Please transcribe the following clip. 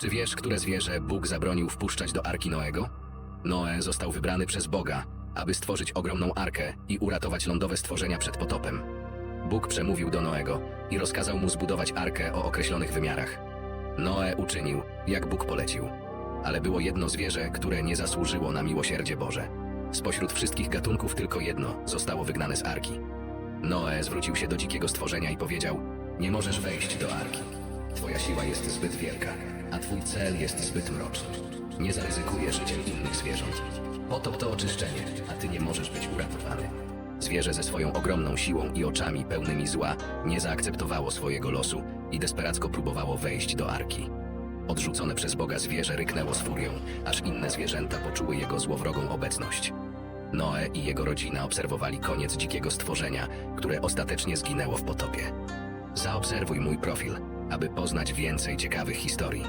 Czy wiesz, które zwierzę Bóg zabronił wpuszczać do arki Noego? Noe został wybrany przez Boga, aby stworzyć ogromną arkę i uratować lądowe stworzenia przed potopem. Bóg przemówił do Noego i rozkazał mu zbudować arkę o określonych wymiarach. Noe uczynił, jak Bóg polecił. Ale było jedno zwierzę, które nie zasłużyło na miłosierdzie Boże. Spośród wszystkich gatunków tylko jedno zostało wygnane z arki. Noe zwrócił się do dzikiego stworzenia i powiedział: Nie możesz wejść do arki. Twoja siła jest zbyt wielka, cel jest zbyt mroczny. Nie zaryzykuję życiem innych zwierząt. Potop to oczyszczenie, a ty nie możesz być uratowany. Zwierzę ze swoją ogromną siłą i oczami pełnymi zła nie zaakceptowało swojego losu i desperacko próbowało wejść do arki. Odrzucone przez Boga zwierzę ryknęło z furią, aż inne zwierzęta poczuły jego złowrogą obecność. Noe i jego rodzina obserwowali koniec dzikiego stworzenia, które ostatecznie zginęło w potopie. Zaobserwuj mój profil, aby poznać więcej ciekawych historii.